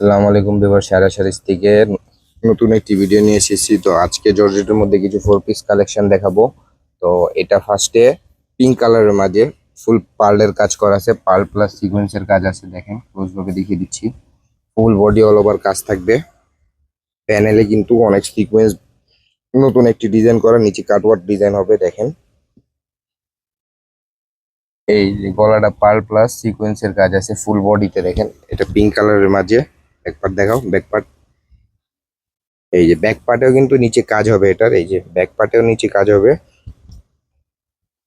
আসসালামু আলাইকুম বিভার সারা সারিস থেকে নতুন একটি ভিডিও নিয়ে এসেছি। তো আজকে জর্জেটের মধ্যে কিছু ফোর পিস কালেকশন দেখাবো। তো এটা ফার্স্টে পিঙ্ক কালারের মাঝে ফুল পার্লের কাজ করা আছে। পার্ল প্লাস সিকোয়েন্সের কাজ আছে, দেখেন ক্লোজ ভাবে দেখিয়ে দিচ্ছি। ফুল বডি অল ওভার কাজ থাকবে। প্যানেলে কিন্তু অনেক সিকোয়েন্স নতুন একটি ডিজাইন করা, নিচে কাটওয়ার্ড ডিজাইন হবে, দেখেন। এই গলাটা পার্ল প্লাস সিকোয়েন্সের কাজ আছে ফুল বডিতে দেখেন, এটা পিঙ্ক কালারের মাঝে। ব্যাক পার্ট দেখাও ব্যাক পার্ট এই যে ব্যাক পার্টেও কিন্তু নিচে কাজ হবে এটার, এই যে ব্যাক পার্টেও নিচে কাজ হবে।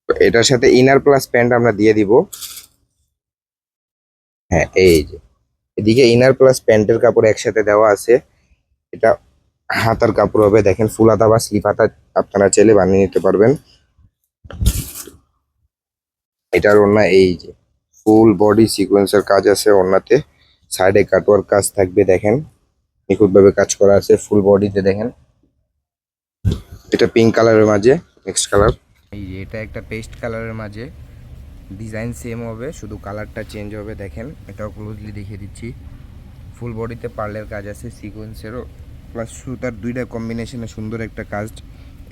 এটার সাথে ইনার প্লাস প্যান্ট আমরা দিয়ে দিব। হ্যাঁ এই যে। এদিকে ইনার প্লাস প্যান্টের কাপড় একসাথে দেওয়া আছে। এটা হাতার কাপড় হবে, দেখেন ফুল হাতা বা স্লিপ হাতা আপনারা চাইলে বানিয়ে নিতে পারবেন। এটার ওড়না এই যে ফুল বডি সিকোয়েন্সের কাজ আছে ওড়নাতে। সাইডে কাটওয়ার কাজ থাকবে, দেখেন। নিখুঁতভাবে কাজ করা আছে, ফুল বডিতে দেখেন। এটা পিঙ্ক কালারের মাঝে নেক্সট কালার এই এটা একটা পেস্ট কালারের মাঝে। ডিজাইন সেম হবে, শুধু কালারটা চেঞ্জ হবে, দেখেন। এটাও ক্লোজলি দেখিয়ে দিচ্ছি। ফুল বডিতে পার্লের কাজ আছে সিকোয়েন্সেরও প্লাস সুতার দুইটা কম্বিনেশনে সুন্দর একটা কাজ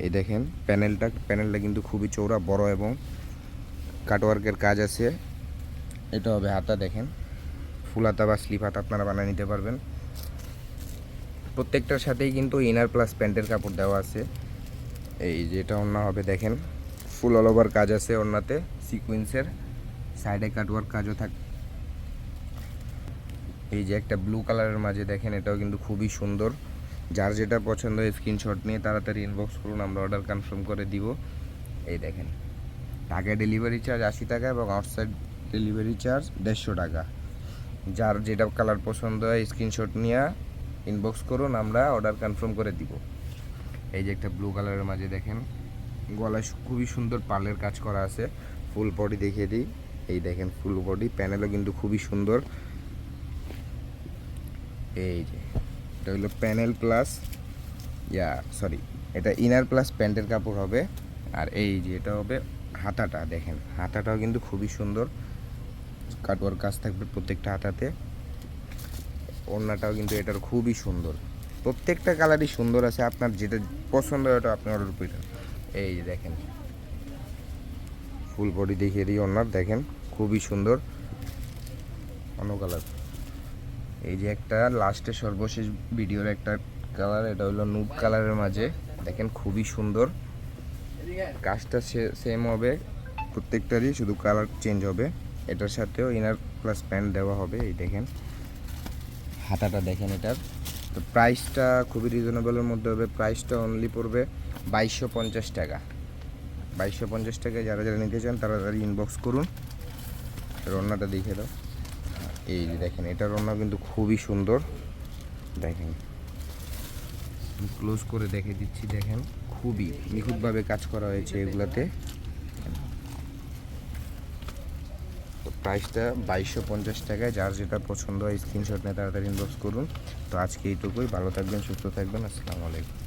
এই দেখেন প্যানেলটা প্যানেলটা কিন্তু খুবই চৌড়া বড় এবং কাটওয়ার্কের কাজ আছে। এটা হবে হাতা, দেখেন। ফুল হাতা বা স্লিপ হাতা আপনারা বানিয়ে নিতে পারবেন। প্রত্যেকটার সাথেই কিন্তু ইনার প্লাস প্যান্টের কাপড় দেওয়া আছে। এই যে এটা ওড়না হবে, দেখেন। ফুল অল ওভার কাজ আছে ওড়নাতে সিকুয়েন্সের সাইডে কাটওয়ার্ক কাজও থাক এই যে একটা ব্লু কালারের মাঝে দেখেন, এটাও কিন্তু খুবই সুন্দর। যার যেটা পছন্দ স্ক্রিনশট নিয়ে তাড়াতাড়ি ইনবক্স করুন, আমরা অর্ডার কনফার্ম করে দিব। এই দেখেন, ঢাকায় ডেলিভারি চার্জ আশি টাকা এবং আউটসাইড ডেলিভারি চার্জ দেড়শো টাকা। যার যেটা কালার পছন্দ হয় স্ক্রিনশট নিয়ে ইনবক্স করুন, আমরা অর্ডার কনফার্ম করে দিব। এই যে একটা ব্লু কালারের মাঝে দেখেন, গলায় খুবই সুন্দর পার্লের কাজ করা আছে। ফুল বডি দেখিয়ে দিই। এই দেখেন ফুল বডি প্যানেলও কিন্তু খুবই সুন্দর। এই যে, এটা হলো প্যানেল প্লাস ইয়া সরি এটা ইনার প্লাস প্যান্টের কাপড় হবে। আর এই যে, এটা হবে হাতাটা, দেখেন, হাতাটাও কিন্তু খুবই সুন্দর। কাটওয়ার কাজ থাকবে প্রত্যেকটা হাতাতে। ওড়নাটাও কিন্তু এটার খুবই সুন্দর। প্রত্যেকটা কালারই সুন্দর আছে, আপনার যেটা পছন্দ হয় ওটা আপনি অর্ডার করবেন এই যে দেখেন। ফুল বডি দেখিয়ে দিই ওড়নার দেখেন, খুবই সুন্দর। অন্য কালার এই যে একটা লাস্টে সর্বশেষ ভিডিওর একটা কালার এটা হলো নুড কালারের মাঝে। দেখেন, খুবই সুন্দর। কাজটা সেম হবে, প্রত্যেকটারই শুধু কালার চেঞ্জ হবে। এটার সাথেও ইনার প্লাস প্যান্ট দেওয়া হবে, এই দেখেন। হাতাটা দেখেন এটার। তো প্রাইসটা খুবই রিজনেবলের মধ্যে হবে। প্রাইসটা অনলি পড়বে বাইশশো পঞ্চাশ টাকা। বাইশশো পঞ্চাশ টাকায় যারা যারা নিতে চান, তারা তারা ইনবক্স করুন। রান্নাটা দেখে দাও। এই যে দেখেন এটা রান্না কিন্তু খুবই সুন্দর। দেখেন। ক্লোজ করে দেখে দিচ্ছি, দেখেন। খুবই নিখুঁতভাবে কাজ করা হয়েছে এগুলাতে তো প্রাইসটা বাইশশো পঞ্চাশ টাকায়। যার যেটা পছন্দ হয় স্ক্রিনশট নিয়ে তাড়াতাড়ি ইনবক্স করুন। তো আজকে এইটুকুই। ভালো থাকবেন, সুস্থ থাকবেন। আসসালামু আলাইকুম।